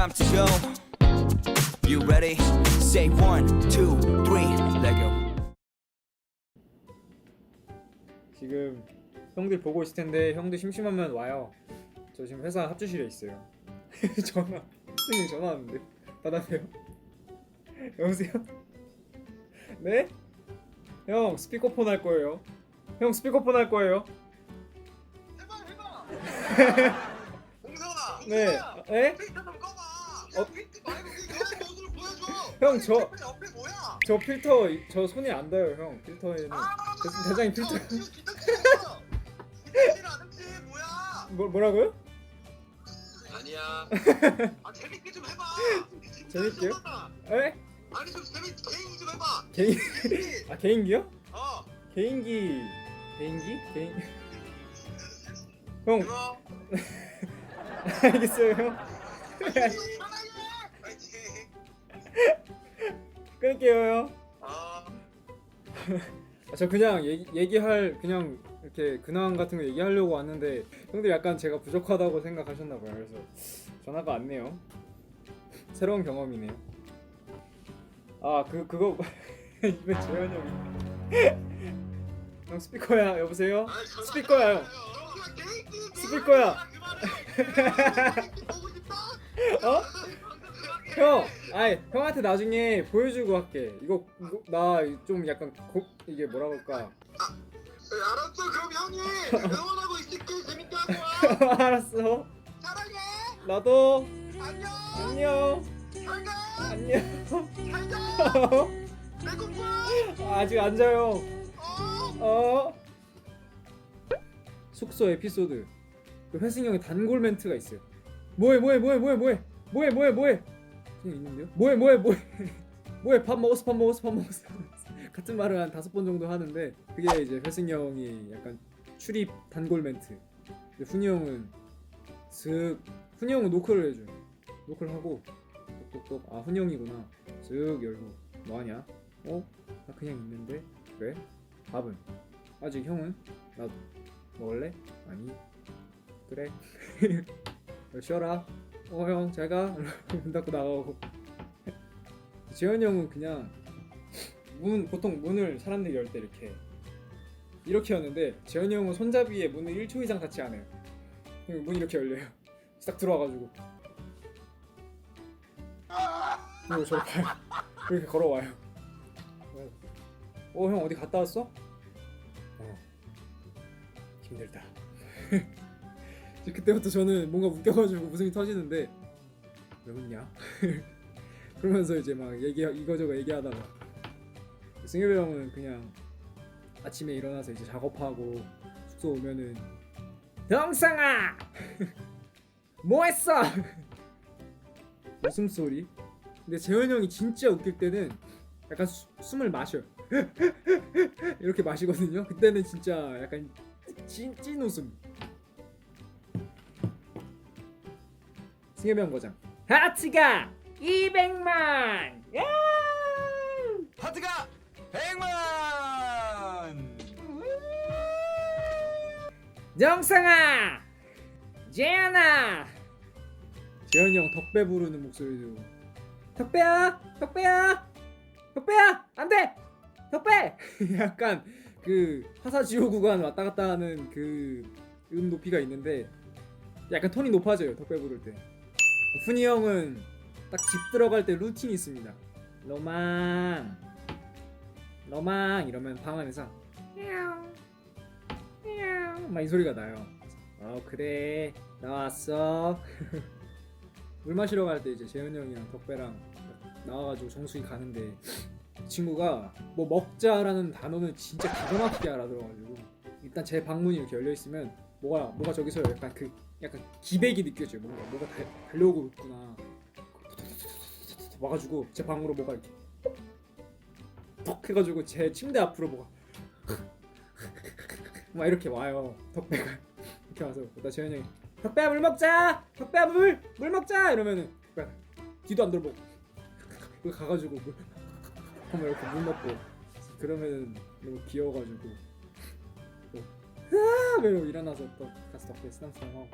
time to go. You ready? Say one, two, three, let go. 지금 형들 보고 있을 텐데 형들 심심하면 와요. 저 지금 회사 합주실에 있어요. 전화 선생님 전화 왔는데 받아세요. 여보세요? 네? 형 스피커폰 할 거예요. 형 스피커폰 할 거예요. 해봐 해봐 공성아 네. 네? 어? 야 필터 말고 그냥 모습을 보여줘. 형, 아니, 저- 필터 옆에 뭐야? 저 필터 저 손이 안 닿아요 형. 필터에는. 아 대- 대장님 필터. 뭐야? 뭐 뭐라고요? 아니야. 아 재밌게 좀 해봐. 재밌게요? 에? 아니 좀 재밌 개인기 좀 해봐. 개인 아 개인기요? 어. 개인기 개인기? 개인 형. 그럼. 알겠어요 형 끊을게요 형. 아 아, 저 그냥 얘기, 얘기 할 그냥 이렇게 근황 같은 거 얘기하려고 왔는데 형들 약간 제가 부족하다고 생각하셨나 봐요. 그래서 전화가 왔네요. 새로운 경험이네요. 아 그 그거 이번 재현 형이 형 스피커야 여보세요? 아이, 전화 스피커야, 형. 스피커야. 그만해 보고 싶다 어? 형, 아이 형한테 나중에 보여주고 할게. 이거, 이거 나 좀 약간 고, 이게 뭐라 그럴까? 네, 알았어 그럼 형님 응원하고 있을게 재밌게 하고 와 알았어. 사랑해 나도 안녕 안녕. 잘가 안녕. 잘가 배고파 아직 안 자요. 어 어? 숙소 에피소드. 그 회승 형의 단골 멘트가 있어요. 뭐해 뭐해 뭐해 뭐해 뭐해 뭐해 뭐해 뭐해 그냥 있는데요? 뭐해 뭐해 뭐해 뭐해 밥 먹었어 밥 먹었어 밥 먹었어 같은 말을 한 다섯 번 정도 하는데 그게 이제 회승 형이 약간 출입 단골 멘트. 근데 훈이 형은 슥 훈이 형은 노크를 해줘요. 노크를 하고 똑똑똑 아 훈이 형이구나. 슥 열고 뭐하냐? 어? 나 그냥 있는데 왜? 밥은? 아직 형은? 나도 먹을래? 아니 그래 쉬어라 어 형 잘가. 문 닫고 나가고. 재현이 형은 그냥 문 보통 문을 사람들이 열 때 이렇게. 이렇게 여는데 재현이 형은 손잡이에 문을 1초 이상 닫지 않아요. 그냥 문이 이렇게 열려요. 딱 들어와가지고. 그리고 저를 봐요. 이렇게 걸어와요. 어 형 어디 갔다 왔어? 어. 힘들다 그때부터 저는 뭔가 웃겨가지고 웃음이 터지는데 왜 웃냐? 그러면서 이제 막 얘기 이거저거 얘기하다가 승엽이 형은 그냥 아침에 일어나서 이제 작업하고 숙소 오면은 영상아! 뭐했어? 웃음소리? 근데 재현 형이 진짜 웃길 때는 약간 수, 숨을 마셔요. 이렇게 마시거든요. 그때는 진짜 약간 찐, 찐 웃음 형 거장. 하트가 200만! 야! 하트가 100만! 영상아! 재현아! 재현이 형 덕배 부르는 목소리도 덕배야! 덕배야! 덕배야! 안돼! 덕배! 약간 그 화사지오 구간 왔다 갔다 하는 그 음 높이가 있는데 약간 톤이 높아져요 덕배 부를 때 훈이 형은 딱 집 들어갈 때 루틴이 있습니다 로망 로망 이러면 방 안에서 막이 소리가 나요. 어 그래 나왔어. 물 마시러 갈 때 이제 재현 형이랑 덕배랑 나와가지고 정수기 가는데 이 친구가 뭐 먹자라는 단어는 진짜 기가 막히게 알아들어가지고 일단 제 방문이 이렇게 열려 있으면 뭐가 뭐가 저기서 약간 그 약간 기백이 느껴져 요. 뭔가 뭐가 달, 달려오고 있구나. 와가지고 제 방으로 뭐가 이렇게 톡 해가지고 제 침대 앞으로 뭐가 막 이렇게 와요 덕배가 이렇게 와서 나 재현이 형이 덕배야 물 먹자 덕배야 물물 먹자 이러면은 뒤도 안 돌보고 여기 가가지고 물 한번 이렇게 물 먹고 그러면은 너무 귀여워가지고 또, 아! 이러고 일어나서 또 가서 덕배 쓰담쓰담하고